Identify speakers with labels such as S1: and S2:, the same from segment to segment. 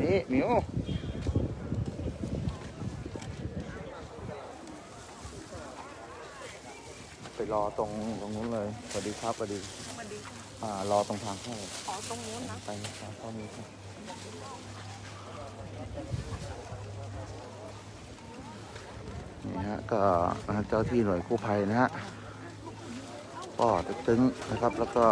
S1: นี่หมิวไปรอตรงตรงนู้นเลย สวัสดีครับสวัสดี
S2: มันดี
S1: อ่ารอตรงทางเข้า
S2: อ๋อตรงนู้นนะ
S1: ไปทางเข้านี้ครับนี่ฮะก็เจ้าที่หน่วยกู้ภัยนะฮะก็ตึกตึงนะครับแล้วก็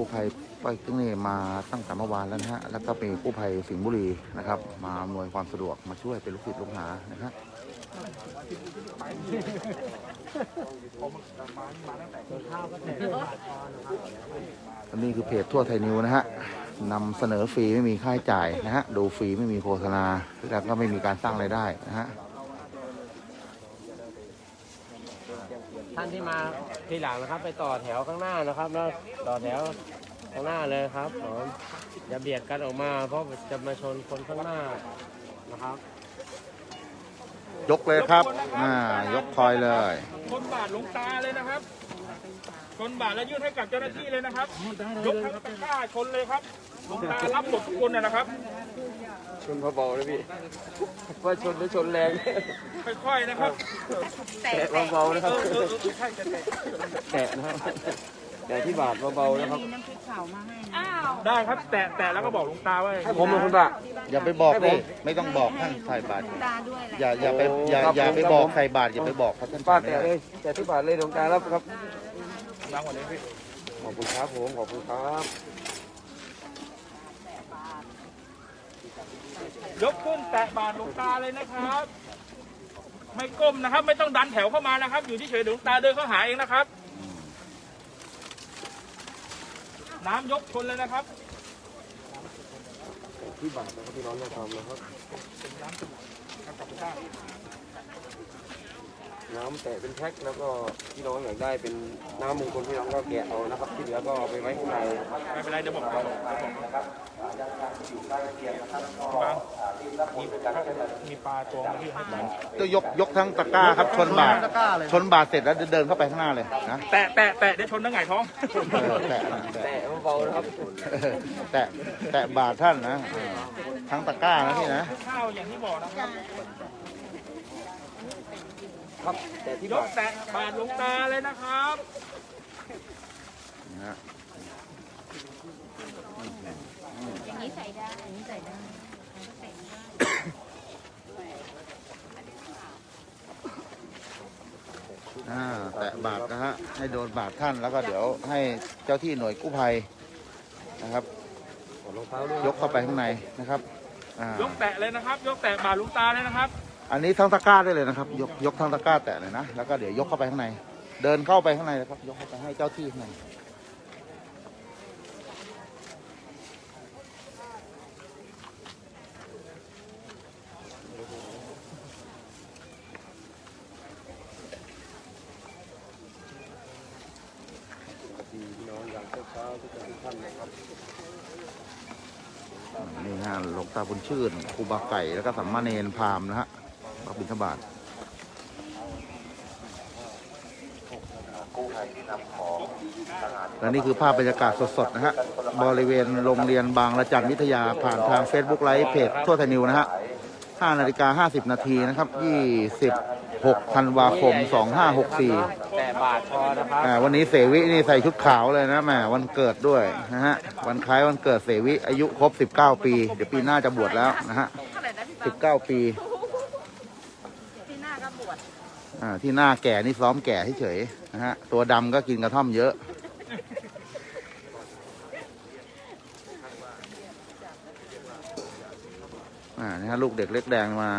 S1: กู้ภัยไปตึงนี่มาตั้งแต่เมื่อวานแล้วนะฮะ แล้วก็มีกู้ภัยสิงห์บุรีนะครับ มาอำนวยความสะดวกมาช่วยเป็นลูกศิษย์ลูกหานะครับอันนี้คือเพจทั่วไทยนิวนะฮะนำเสนอฟรีไม่มีค่าใช้จ่ายนะฮะ ดูฟรีไม่มีโฆษณา แล้วก็ไม่มีการสร้างรายได้นะฮะ
S3: ท่านที่มาทีหลังนะครับ ไปต่อแถวข้างหน้านะครับ แล้วต่อแถวข้างหน้าเลยครับผมอย่าเบียดกันออกมา เพราะจะมาชนคนข้างหน้านะครับ
S1: ยกเลยครับ อ่า ยกคอยเลย
S4: คนบาทหลวงตาเลยนะครับ คนบาทแล้วยื่นให้กับเจ้าหน้าที่เลยนะครับ ยกทั้งตะกร้าชนเลยครับหลวงตารับหมดทุกคนนะนะครับ
S3: ช นเบาๆเลยพี่ ว่าชนหรือชนแรง
S4: ค่อยๆนะครับ
S2: แต่
S3: แตะ
S2: แต่
S3: เบาๆนะค
S4: เอ
S3: รับ
S4: อเออเออใช่จะแตะ
S3: แตะนะครับแตะที่บาดเบาๆนะครับ
S2: อ้าว
S4: ได้ครับแตะแตะแล้วก็บอกหลวงตาว่า
S3: ให้ผมเป็นคนบา
S1: อย่าไปบอก
S3: ให้ผ
S1: ดิ
S3: ม
S1: ไม่ต้องบอกท่านใส่บาตร
S2: ตาด้วยแหละ
S1: อย่าอย่าไปอย่า
S3: ครับ
S1: อย่า
S3: ผม
S1: ไป
S3: ครับ
S1: บอก
S3: ผม
S1: ใส่บาตรอย่าไปบอกเขาท่าน
S3: ป้า
S1: ไม่
S3: แตะ
S1: ได้
S3: เลยแตะที่บาดเลยหลวงตารับครับ
S4: วางก่อนเลยพี่
S3: ขอบคุณครับผม ขอบคุณครับ
S4: ยกขึ้นแตะบาทหลวงตาเลยนะครับ ไม่ก้มนะครับ ไม่ต้องดันแถวเข้ามานะครับ อยู่ที่เฉยๆเดี๋ยวหลวงตาเดินเข้าหาเองนะครับ น้ำยกชนเลยนะครับ
S3: ที่บาดนะครับที่ร้องอย่าทำนะครับน้ำ แตะเป็นแพ็คแล้วก็พี่น้องอยากได้เป็นน้ำมงคลพี่น้องก็แกะเอานะครับที่เหลือก็เอาไปไว้ข้างใน
S4: ไม่เป็นไรเดี๋ยวบอกเขาบางมีมีปลาตัวมาที่ให้ปลา
S1: ก็ยกยกทั้งตะกร้าครับชนบาทชนบาทเสร็จแล้วเดินเข้าไปข้างหน้าเลยนะ
S4: แตะแตะแตะเดี๋ยวชนทั้งไงท้อง
S1: เออแตะแตะ
S3: แตะเบาๆนะครับ
S1: แตะแตะบาทท่านนะทั้งตะกร้านะพี่นะ
S4: ข้าวอย่างที่บอกนะครับ
S3: ครับ แต่ที่
S4: ย
S3: บากด
S4: แตะบาทหลวงตาเลยนะครับ
S1: นะฮะ
S2: อย่างนี้ใส่ได้อย่างนี้ใส่ได้
S1: อ่าแตะบาทนะฮะ ให้โดนบาทท่านแล้วก็เดี๋ยวให้เจ้าที่หน่วยกู้ภัยนะครับ
S3: ถอดรองเท้าด้วย
S1: ยกเข้าไปข้างในนะครับอ่าย
S4: กแตะเลยนะครับ ยกแตะบาทหลวงตาเลยนะครับ
S1: อันนี้ทั้งตะกร้าได้เลยนะครับ ยกยกทั้งตะกร้าแตะเลยนะ แล้วก็เดี๋ยวยกเข้าไปข้างใน เดินเข้าไปข้างในนะครับ ยกเข้าไปให้เจ้าที่ข้างใน
S3: นี่
S1: ฮะหลวงตาบุญชื่นครูบาไก่แล้วก็สัมมาเนนพามนะฮะ บิณฑบาตและนี่คือภาพบรรยากาศสดๆนะฮะ บริเวณโรงเรียนบางระจันวิทยาผ่านทาง Facebook ไลฟ์เพจทั่วไทยนิวนะฮะ5นาฬิกา50 นาทีนะครับ 26 ธันวาคม 2564
S3: แต่บาดพอนะครับ
S1: อ่าวันนี้เสวินี่ใส่ชุดขาวเลยนะแหมวันเกิดด้วยนะฮะ วันคล้ายวันเกิดเสวิอายุครบ 19 ปี เดี๋ยวปีหน้าจะบวชแล้วนะฮะ
S2: เท่าไหร่นะพี่บาง
S1: 19 ปี
S2: ที่หน้าก็บวช
S1: อ่าที่หน้าแก่นี่ซ้อมแก่เฉยๆนะฮะ ตัวดำก็กินกระท่อมเยอะ อ่านะฮะลูกเด็กเล็กแดงมา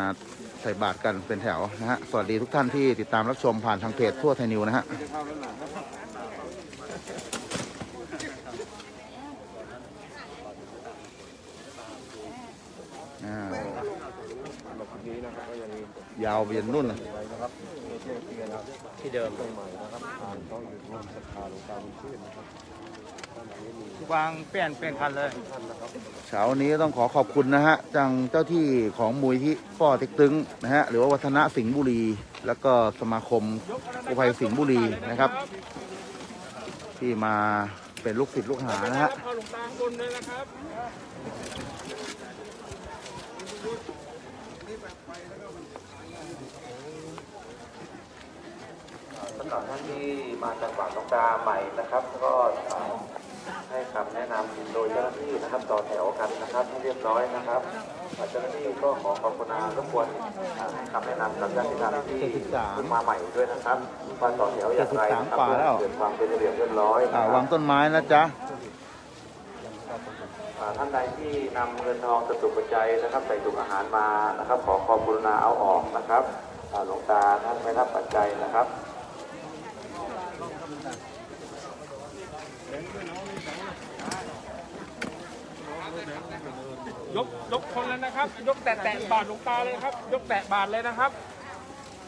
S1: ใส่บาตรกันเป็นแถวนะฮะ สวัสดีทุกท่านที่ติดตามรับชมผ่านทางเพจทั่วไทยนิวนะฮะอ่า
S3: นี้นะครับก็ยังมี
S1: ยาวไปยันนู่นนะ
S3: นะครับเที่ยงเที่ยงนะครับที่เดิมใหม่นะครับผ่านช่องยูทูบศรัทธาหลวงตาบุญชื่นนะครับท่านนี้มี
S4: วางเปลี่ยนเปลี่ยนคันเลย
S3: ท่านนะครับ
S1: เช้านี้ต้องขอขอบคุณนะฮะจังเจ้าที่ของมูลที่ป้อเต็กตึงนะฮะหรือว่าวัฒนะสิงห์บุรี แล้วก็สมาคมกู้ภัยสิงห์บุรีนะครับ ที่มาเป็นลูกศิษย์ลูกหานะฮะ
S4: เอาหลวงตาข้างบนเลยนะครับ
S5: สำหรับท่านที่มาจากฝั่งน้องตาใหม่นะครับ ก็ให้คำแนะนำโดยเจ้าหน้าที่นะครับต่อแถวกันนะครับให้เรียบร้อยนะครับเจ้าหน้าที่ก็ขอขอบคุณารบกวนให้คำแนะนำกับญาติธรรมที่
S1: 73
S5: เพิ่งมาใหม่ด้วยนะครับว่าต่อแถวอย่างไรนะครั
S1: 73กว่าแล้ว
S5: เกิดความเป็นระเบียบเรียบร้อย
S1: อ่า
S5: นะครั
S1: วา
S5: บ
S1: งต้นไม้นะจ๊ะ
S5: อ่าท่านใดที่นำเงินทองสตุปัจจัยนะครับใส่ถุงอาหารมานะครับ ขอความกรุณาเอาออกนะครับอ่าหลวงตาท่านไม่รับปัจจัยนะครับ
S4: ยกยกคนแล้วนะครับ ยกแตะแตะบาทหลวงตาเลยครับ ยกแตะบาทเลยนะครับ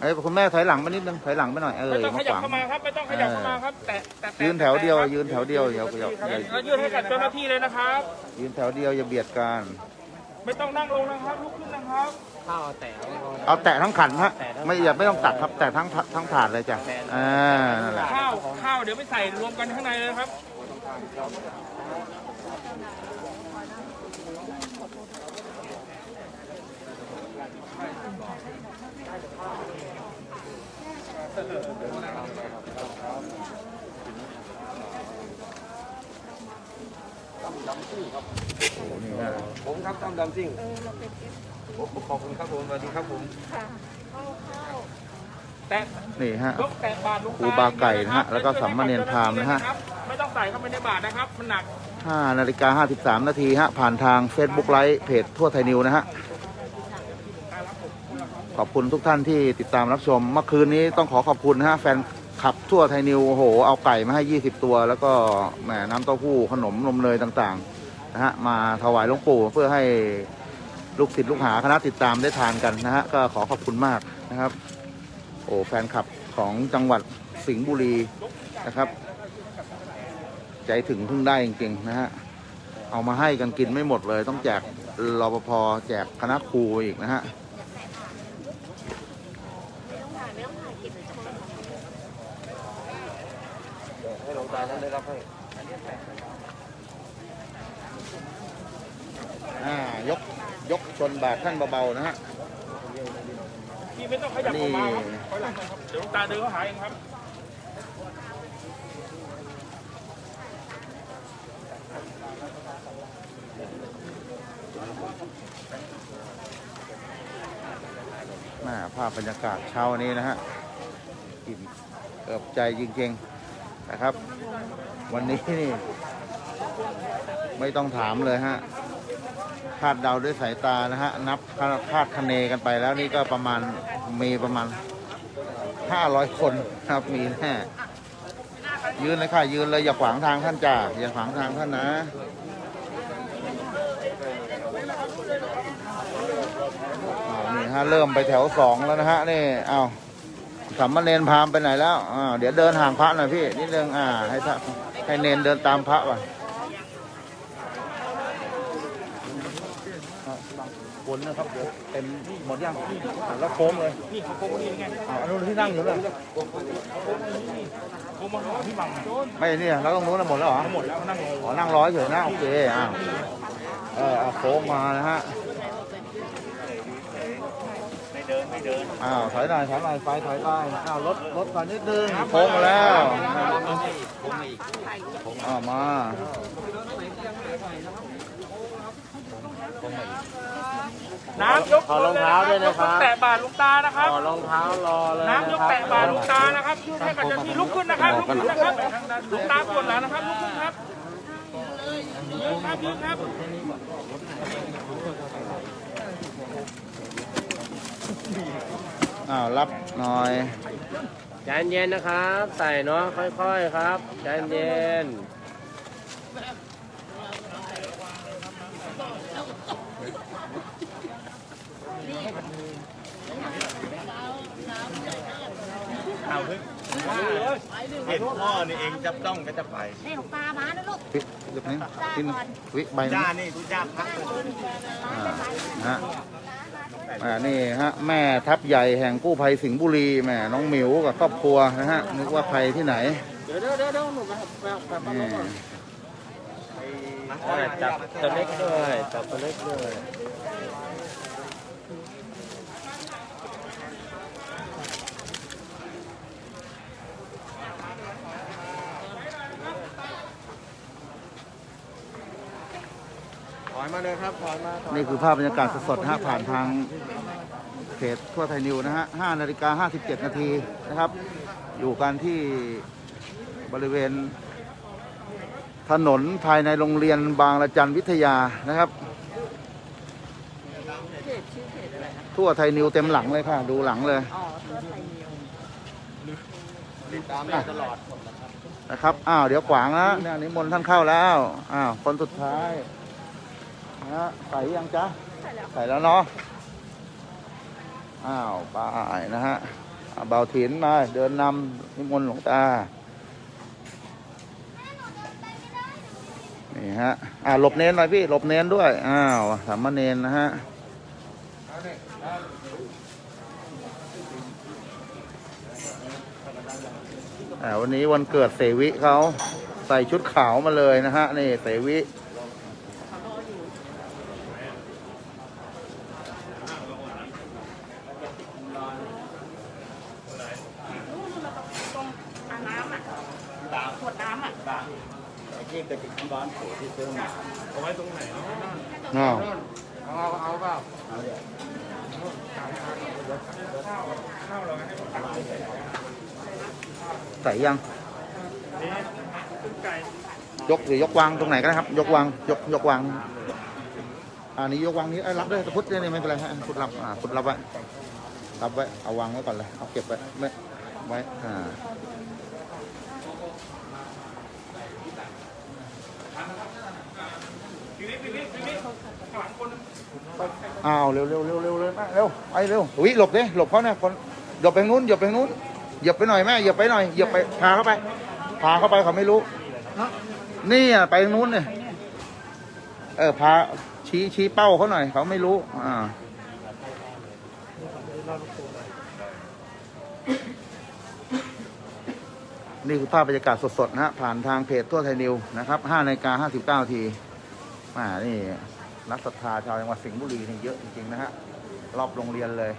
S1: เอ้ยคุณแม่ถอยหลังมานิดนึงถอยหลังไปหน่อยเออ
S4: ไม่
S1: อ
S4: ต้อง
S1: ย่า
S4: ข
S1: มา
S4: ยับ
S1: ขวาง
S4: เข้ามาครับไม่ต้องขยับเข้ามาครับแตะแตะแตะ
S1: ยืนแถวเดียว
S4: ครับ
S1: ยืนแถวเดียวอย่าอย่าอย่า
S4: แล้วยื่นให้กับเจ้าหน้าที่เลยนะครับ
S1: ยืนแถวเดียวอย่าเบียดกัน
S4: ไม่ต้องนั่งลงนะครับลุกขึ้นนะครับ
S3: ข้าวแต่ก็พอ
S1: เอาแตะทั้งขันฮะ
S3: แตะทั้ง
S1: ไม่อย่าไม่ต้องตัดครับแตะทั้งทั้งถาดเลยจ้ะอ่านั่นแหละ
S4: ข้าวข้าวเดี๋ยวไปใส่รวมกันข้างในเลยครับ
S1: นี่ฮะ
S5: ผมครับตั้มดำซิ่งขอบคุณครับผมสวัสดีครับผม
S4: แตะ
S1: นี่ฮะ
S4: ยกแตะบาทหลวง
S1: ครูบาไก่นะฮะแล้วก็สามเณรพราหมณ์นะฮะ
S4: ไม่ต้องใส่เข้าไปในบาทนะครับมันหนัก
S1: 5นาฬิกา53 นาทีฮะ ผ่านทาง Facebook ไลฟ์เพจทั่วไทยนิวนะฮะ ขอบคุณทุกท่านที่ติดตามรับชม เมื่อคืนนี้ต้องขอขอบคุณนะฮะ แฟนขับทั่วไทยนิวโอ้โห เอาไก่มาให้ 20 ตัว แล้วก็แหมน้ำเต้าหู้ขนมนมเนยต่างๆนะฮะ มาถวายหลวงปู่เพื่อให้ลูกศิษย์ลูกหาคณะติดตามได้ทานกันนะฮะ ก็ขอขอบคุณมากนะครับ โอ้แฟนคลับของจังหวัดสิงห์บุรีนะครับ ใจถึงเพิ่งได้จริงๆนะฮะ เอามาให้กันกินไม่หมดเลย ต้องแจกรปภแจกคณะครูอีกนะฮะ
S5: ให้หลวงตาท่านได้รับให้
S1: อ่ายกยกชนบาทท่านเบาๆนะฮะ
S4: พี่ไม่ต้องขยับออกมาครับถอยหลังนะครับเดี๋ยวหลวงตาเดินเข้าหาเองครับ
S1: ภาพบรรยากาศเช้านี้นะฮะอิ่มเอิบใจจริงๆนะครับ วันนี้นี่ ไม่ต้องถามเลยฮะคาดเดาด้วยสายตานะฮะ นับคาดคะเนกันไปแล้วนี่ก็ประมาณมีประมาณ500คนครับมีแน่ยืนเลยค่ะยืนเลยอย่าขวางทางท่านจ้าอย่าขวางทางท่านนะ อ่านี่ ฮะเริ่มไปแถวสองแล้วนะฮะนี่เอาสามเณรพราหมณ์ไปไหนแล้วอ่าเดี๋ยวเดินห่างพระหน่อยพี่นิดนึงอ่าให้ท่าให้เนนเดินตามพระว่ะวนนะครับเดี๋ยวเต็มหมดยังอะแล้วโค้งเลย
S4: นี่เขาโค้งนี่ไง
S1: อ่าอันนู้นที่นั่งอยู่เลย
S4: โค้งมาหาพี่บังโดน
S1: ไม่เนี่ยแล้วตรงนู้นนะหมดแล้วเหรอ
S4: หมดแล้วนั่งลง
S1: อ๋อนั่งร้อยเฉยนะโอเคอ่าเออเอาโค้งมานะฮะ
S4: ไม่เดินไม่เดิน
S1: อ้าวถอยหน่อยถอยหน่อยไฟถอยได้อ้าวรถรถก่อนนิดนึงโค้งมาแล้วอ้าวมา
S4: น้ำยก
S3: ขอรองเท้าด้วยนะครับ
S4: ยกแตะบาทหลวงตานะครับ
S3: ต่อรองเท้ารอเลย
S4: น้ำยกแตะบาทหลวงตานะครับยื่นให้กับเจ้าหน้าที่ลุกขึ้นนะครับลุกขึ้นนะครับหลวงตาปวดหลังนะครับลุกขึ้นครับยืนครับยืนครับ
S1: อ้าวรับหน่อย
S3: ใจเย็นนะครับ ใส่เนาะค่อยๆครับใจเย็น
S5: เห็นพ่อนี่เองจับต้องก็จะไป
S2: นี่หลวงตามานะลูก
S1: วิเดี๋ยวนี้กินวิใบ
S5: จ้า
S1: นี้
S5: นี่ทุกจ้าพัก
S1: อ่านะฮะ อ่านี่ฮะแม่ทัพใหญ่แห่งกู้ภัยสิงห์บุรีแม่น้องหมิวกับครอบครัวนะฮะนึกว่าภัยที่ไหน
S4: เดี๋ยวเดี๋ยวเดี๋ยวหนูมาแบบแบบ
S1: นี่
S3: จับตัวเล็กด้วยจับตัวเล็กด้วย อยมาเลยครับถอยมาถอย
S1: นี่คือภาพบรรยากาศสดๆนะฮะผ่านทางเพจทั่วไทยนิวนะฮะ5นาฬิกา57 นาทีนะครับ อยู่กันที่บริเวณ ถนนภายในโรงเรียนบางระจันวิทยานะครับ
S2: เพจชื่อเพจอะไรนะ
S1: ทั่วไทยนิวเต็มหลังเลยค่ะ ดูหลังเลย
S2: อ๋อเสื้อไทยนิว
S3: ติดตามได้ตลอด
S1: นะครับ อ้าว เดี๋ยวขวางนะเนี่ยนิมนต์ท่านเข้าแล้ว อ้าว คนสุดท้าย นะฮะใส่ยังจ๊ะ
S2: ใช่แล้ว
S1: ใส่แล้วเนาะ อ้าวไป้ายนะฮะอ่าเบาถินมาเดินนำนิมนต์หลวงตา นี่ฮะ อ่าหลบเน้นหน่อยพี่ หลบเน้นด้วย อ้าวสามเณรนะฮะอ่าวันนี้วันเกิดเสวิเขาใส่ชุดขาวมาเลยนะฮะ นี่เสวิ
S2: ตรงอ่างน้ำอะขวดน้ำอะ
S4: เอาไว้ตรงไหนเนาะ
S1: อ้าว
S3: เอาเอาเอาเปล่า
S1: ใส่ยังยกหรือยกวางตรงไหนก็ได้ครับ ยกวางยกยกวางอันนี้ยกวางนี้รับเลยตะพุทธเนี่ยไม่เป็นไรฮะพุทธรับอ่าพุทธรับไว้รับไว้เอาวางไว้ก่อนเลยเอาเก็บไว้ไว้ไว้อ่า
S4: พี่วิทย์พี่วิทย์พี่วิทย์ข้างหลังคน
S1: อ้าวเร็วเร็วเร็วเร็วเร็วมาเร็วไปเร็วอุ้ยหลบดิหลบเขาเนี่ยคนหลบไปนู้นหลบไปนู้นเหยียบไปหน่อยแม่เหยียบไปหน่อยเหยียบไปพาเข้าไปพาเข้าไปเขาไม่รู้นี่อะไปนู้นเนี่ยเออพาชี้ชี้เป้าเขาหน่อยเขาไม่รู้ อ่านี่คือภาพบรรยากาศสดๆนะฮะผ่านทางเพจทั่วไทยนิวนะครับ5นาฬิกา59นาทีอ่านี่ นักศรัทธาชาวจังหวัดสิงห์บุรีนี่เยอะจริงๆนะฮะรอบโรงเรียนเลย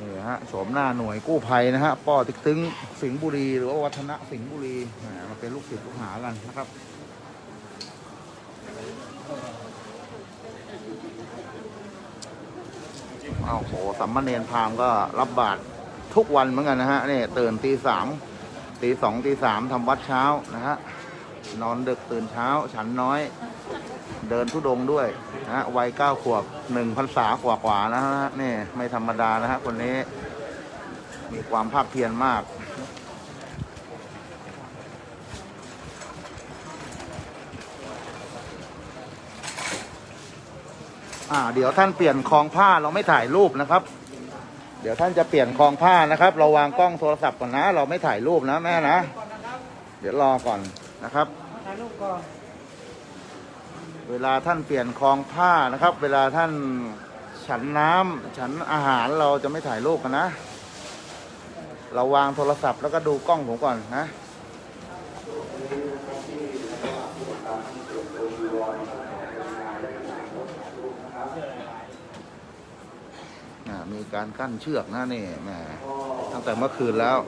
S1: นี่ฮะโฉมหน้าหน่วยกู้ภัยนะฮะป้อติ๊กตึงสิงห์บุรี หรือว่าวัฒนะสิงห์บุรีมาเป็นลูกศิษย์ลูกหากันนะครับอ้าวโหสัมมาเนรพามก็รับบาตรทุกวันเหมือนกันนะฮะนี่ตื่นตีสามตีสองตีสามทำวัดเช้านะฮะ นอนดึกตื่นเช้า ฉันน้อย เดินทุดงด้วยนะฮะวัยเก้าขวบหนึ่งพรรษากว่ากว่านะฮะนี่ไม่ธรรมดานะฮะคนนี้ มีความภาคเพียรมาก อ่า เดี๋ยวท่านเปลี่ยนคลองผ้าเราไม่ถ่ายรูปนะครับ เดี๋ยวท่านจะเปลี่ยนคลองผ้านะครับ เราวางกล้องโทรศัพท์ก่อนนะ เราไม่ถ่ายรูปนะแม่นะ เดี๋ยวรอก่อนนะครับ
S2: ก่อน
S1: เวลาท่านเปลี่ยนคลองผ้านะครับ เวลาท่านฉันน้ำฉันอาหารเราจะไม่ถ่ายรูปกันนะ เราวางโทรศัพท์แล้วก็ดูกล้องผมก่อนนะมีการกั้นเชือกนะนี่แหมตั้งแต่เมื่อคืนแล้ว